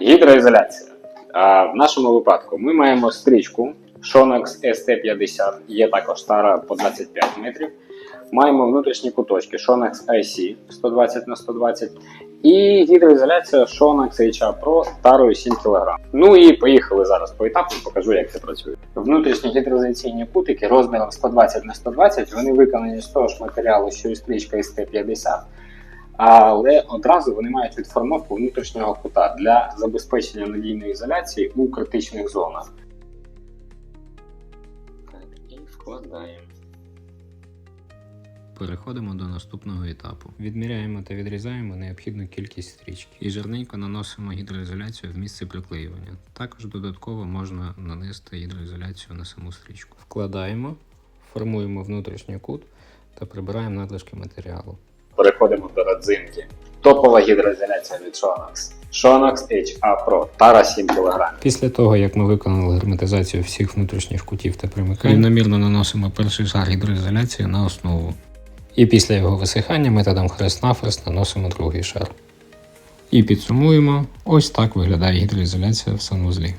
Гідроізоляція. А, в нашому випадку ми маємо стрічку Shonex ST50, є також стара по 25 метрів. Маємо внутрішні куточки Shonex IC 120 на 120 і гідроізоляція Shonex HA Pro тарою 7 кг. Ну і поїхали зараз по етапу, покажу, як це працює. Внутрішні гідроізоляційні кутики розміром 120 на 120 вони виконані з того ж матеріалу, що і стрічка ST50 але одразу вони мають відформовку внутрішнього кута для забезпечення надійної ізоляції у критичних зонах. Так, і вкладаємо. Переходимо до наступного етапу. Відміряємо та відрізаємо необхідну кількість стрічки і жирненько наносимо гідроізоляцію в місце приклеювання. Також додатково можна нанести гідроізоляцію на саму стрічку. Вкладаємо, формуємо внутрішній кут та прибираємо надлишки матеріалу. Переходимо до родзинки. Топова гідроізоляція від Shonex. Shonex HA Pro Тара 7 кг. Після того, як ми виконали герметизацію всіх внутрішніх кутів та примикань, рівномірно наносимо перший шар гідроізоляції на основу. І після його висихання методом хрест-нафрест наносимо другий шар. І підсумуємо, ось так виглядає гідроізоляція в санузлі.